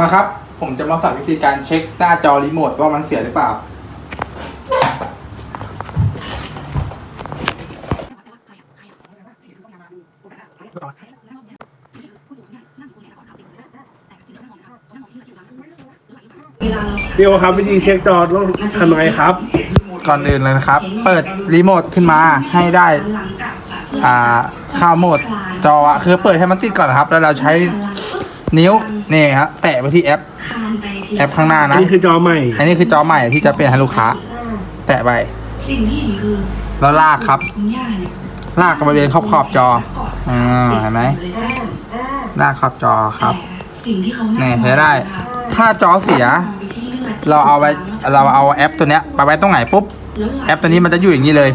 มาครับ ผมจะมาสอนวิธีการเช็คหน้าจอรีโมทว่ามันเสียหรือเปล่าพี่โอครับวิธีเช็คจอต้องทำยังไงครับ ก่อนอื่นเลยนะครับ เปิดรีโมทขึ้นมาให้ได้ อ่าข้าวโหมดจออะคือเปิดให้มันติดก่อนนะครับ แล้วเราใช้ นิ้วนี่ครับแตะไปที่แอป แอปข้างหน้าอันนะ นี้คือจอใหม่ อันนี้คือจอใหม่ที่จะเปลี่ยนให้ลูกค้า แตะไปสิ่งที่เห็นคือแล้วลากครับ คุณย่าเนี่ยลากกับบริเวณขอบขอบๆจออ่าเห็นไหมลากขอบจอครับ สิ่งที่เขานี่ใช้ได้ ถ้าจอเสีย เราเอาไว้เราเอาแอปตัวเนี้ยไปไว้ตรงไหนปุ๊บ แอปตัวนี้มันจะอยู่อย่างนี้เลย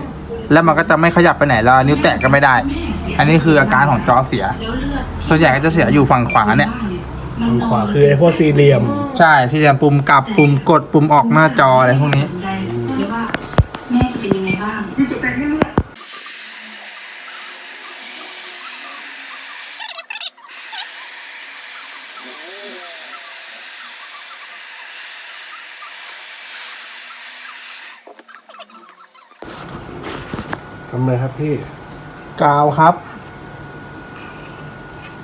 แล้วมันก็จะไม่ขยับไปไหนแล้ว นิ้วแตะก็ไม่ได้ อันนี้คืออาการของจอเสียแล้วเลือดส่วนใหญ่ก็จะเสียอยู่ฝั่งขวาเนี่ยมันขวาคือไอ้พวกสี่เหลี่ยม ใช่ที่จะปุ่มกลับปุ่มกดปุ่มออกหน้าจออะไรพวกนี้ได้เรียกว่าแม่จะเป็นยังไงบ้างทำเลยครับพี่ กาวครับ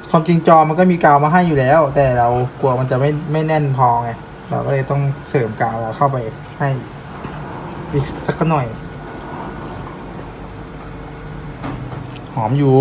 ความจริงจอมันก็มีกาวมาให้อยู่แล้ว แต่เรากลัวมันจะไม่ไม่แน่นพอไง เราก็เลยต้องเสริมกาวเราเข้าไปให้อีกสักหน่อย หอมอยู่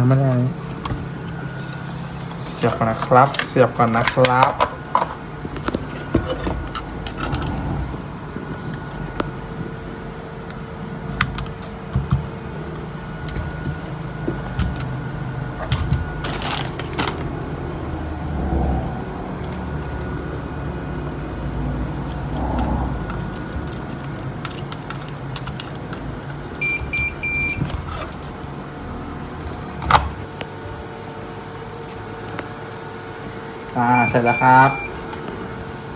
ยังไม่ได้เสียบก่อนนะครับ เสียบก่อนนะครับ อ่าเสร็จแล้วครับ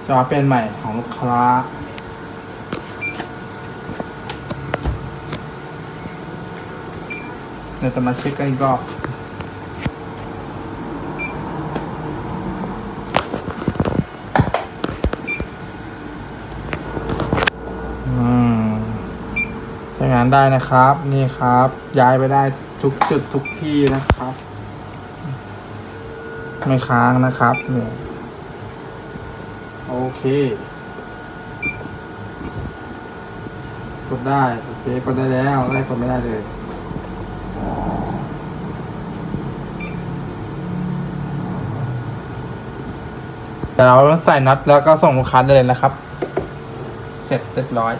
จอเป็นใหม่ของลูกค้าเดี๋ยวจะมาเช็คกันอีกรอบใช้งานได้นะครับ นี่ครับ ย้ายไปได้ทุกจุดทุกที่นะครับ ไม่ค้างนะครับเนี่ยโอเคกดได้โอเคกดได้แล้วได้กดไม่ได้เลยเดี๋ยวเราใส่น็อตแล้วก็ส่งลูกค้าได้เลยนะครับ เสร็จเรียบร้อย